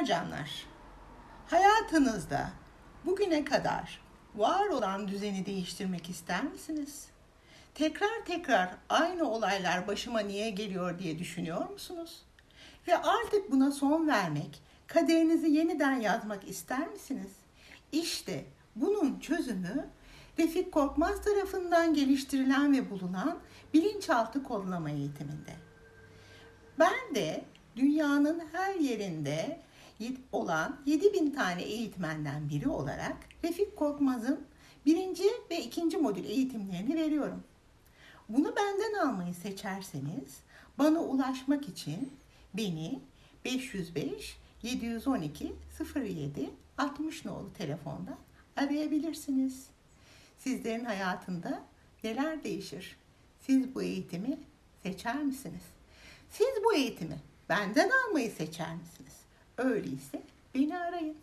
Merhabalar canlar. Hayatınızda bugüne kadar var olan düzeni değiştirmek ister misiniz? Tekrar tekrar aynı olaylar başıma niye geliyor diye düşünüyor musunuz? Ve artık buna son vermek, kaderinizi yeniden yazmak ister misiniz? İşte bunun çözümü Refik Korkmaz tarafından geliştirilen ve bulunan bilinçaltı kodlama eğitiminde. Ben de dünyanın her yerinde olan 7000 tane eğitmenden biri olarak Refik Korkmaz'ın birinci ve ikinci modül eğitimlerini veriyorum. Bunu benden almayı seçerseniz bana ulaşmak için beni 505 712 07 60 nolu telefonda arayabilirsiniz. Sizlerin hayatında neler değişir? Siz bu eğitimi seçer misiniz? Siz bu eğitimi benden almayı seçer misiniz? Öyleyse beni arayın.